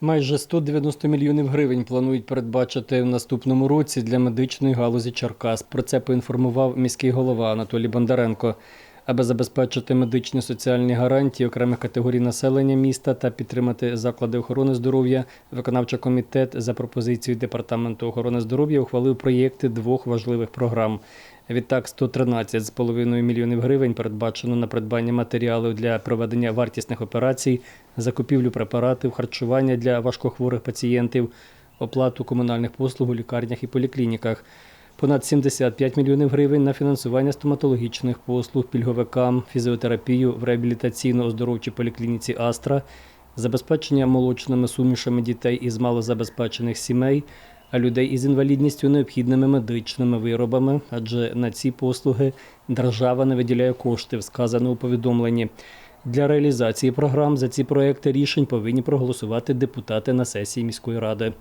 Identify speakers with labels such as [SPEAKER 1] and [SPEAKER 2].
[SPEAKER 1] Майже 190 мільйонів гривень планують передбачити в наступному році для медичної галузі Черкас. Про це поінформував міський голова Анатолій Бондаренко. Аби забезпечити медичні соціальні гарантії окремих категорій населення міста та підтримати заклади охорони здоров'я, виконавчий комітет за пропозицією департаменту охорони здоров'я ухвалив проєкти двох важливих програм. Відтак 113,5 мільйонів гривень передбачено на придбання матеріалів для проведення вартісних операцій, закупівлю препаратів, харчування для важкохворих пацієнтів, оплату комунальних послуг у лікарнях і поліклініках. Понад 75 мільйонів гривень на фінансування стоматологічних послуг пільговикам, фізіотерапію в реабілітаційно-оздоровчій поліклініці Астра, забезпечення молочними сумішами дітей із малозабезпечених сімей, а людей із інвалідністю необхідними медичними виробами, адже на ці послуги держава не виділяє кошти, сказано у повідомленні. Для реалізації програм за ці проекти рішень повинні проголосувати депутати на сесії міської ради.